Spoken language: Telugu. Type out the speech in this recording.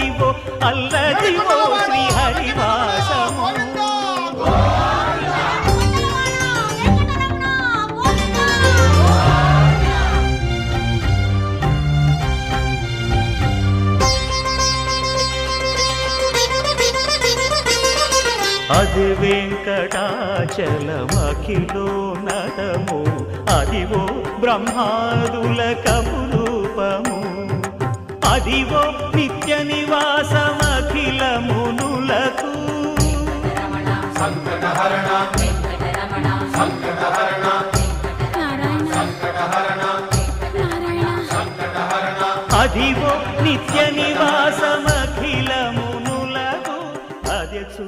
అదివో అల్లదివో శ్రీహరివాసము. అది వెంకటాచలమఖిలో నటము. అదివో బ్రహ్మాదులకము అదివో నిత్య నివాసమఖిల మునులకు సంకటహరణ సంకటహరణ అదివో నిత్య నివాసమఖిల మునులకు అది చూ